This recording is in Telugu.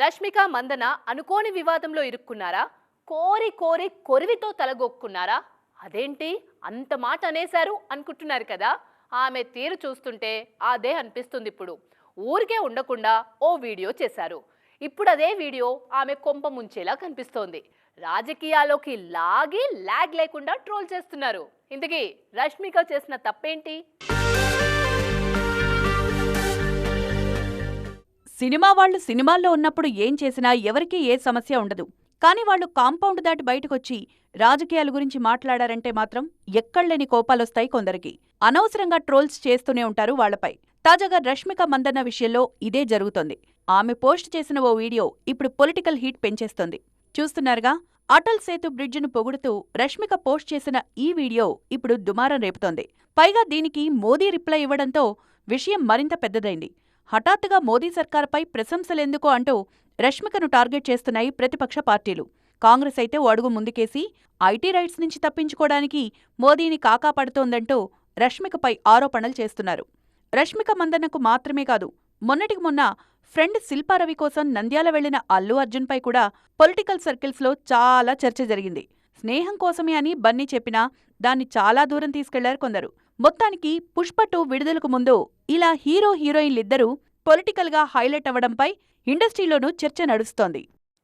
రష్మిక మందన అనుకోని వివాదంలో ఇరుక్కున్నారా? కోరి కోరి కొరివితో తలగొక్కున్నారా? అదేంటి? అంత మాట అనేశారు అనుకుంటున్నారు కదా? ఆమె తీరు చూస్తుంటే అదే అనిపిస్తుంది ఇప్పుడు. ఊరికే ఉండకుండా ఓ వీడియో చేశారు. ఇప్పుడు అదే వీడియో ఆమె కొంప ముంచేలా కనిపిస్తోంది. రాజకీయాల్లోకి లాగి లాగ్ లేకుండా ట్రోల్ చేస్తున్నారు. ఇంతకీ రష్మిక చేసిన తప్పేంటి? సినిమా వాళ్ళు సినిమాల్లో ఉన్నప్పుడు ఏం చేసినా ఎవరికీ ఏ సమస్య ఉండదు. కానీ వాళ్ళు కాంపౌండ్ దాటి బయటకొచ్చి రాజకీయాల గురించి మాట్లాడారంటే మాత్రం ఎక్కడ్లేని కోపాలొస్తాయి కొందరికి. అనవసరంగా ట్రోల్స్ చేస్తూనే ఉంటారు వాళ్ళపై తాజాగా రష్మిక మందన్న విషయంలో ఇదే జరుగుతోంది. ఆమె పోస్ట్ చేసిన ఓ వీడియో ఇప్పుడు పొలిటికల్ హీట్ పెంచేస్తోంది. చూస్తున్నారుగా అటల్ సేతు బ్రిడ్జ్ను పొగుడుతూ రష్మిక పోస్ట్ చేసిన ఈ వీడియో ఇప్పుడు దుమారం రేపుతోంది. పైగా దీనికి మోదీ రిప్లై ఇవ్వడంతో విషయం మరింత పెద్దదైంది. హఠాత్తుగా మోదీ సర్కార్పై ప్రశంసలెందుకు అంటూ రష్మికను టార్గెట్ చేస్తున్నాయి ప్రతిపక్ష పార్టీలు. కాంగ్రెస్ అయితే ఓ అడుగు ముందుకేసి ఐటీ రైట్స్ నుంచి తప్పించుకోవడానికి మోదీని కాకాపడుతోందంటూ రష్మికపై ఆరోపణలు చేస్తున్నారు. రష్మిక మందన్నకు మాత్రమే కాదు మొన్నటికి మొన్న ఫ్రెండ్ శిల్పారవి కోసం నంద్యాల వెళ్ళిన అల్లు అర్జున్పై కూడా పొలిటికల్ సర్కిల్స్లో చాలా చర్చ జరిగింది. స్నేహం కోసమే అని బన్నీ చెప్పినా దాన్ని చాలా దూరం తీసుకెళ్ళారు కొందరు. మొత్తానికి పుష్ప టూ విడుదలకు ముందు ఇలా హీరో హీరోయిన్లిద్దరూ పొలిటికల్గా హైలైట్ అవ్వడంపై ఇండస్ట్రీలోనూ చర్చ నడుస్తోంది.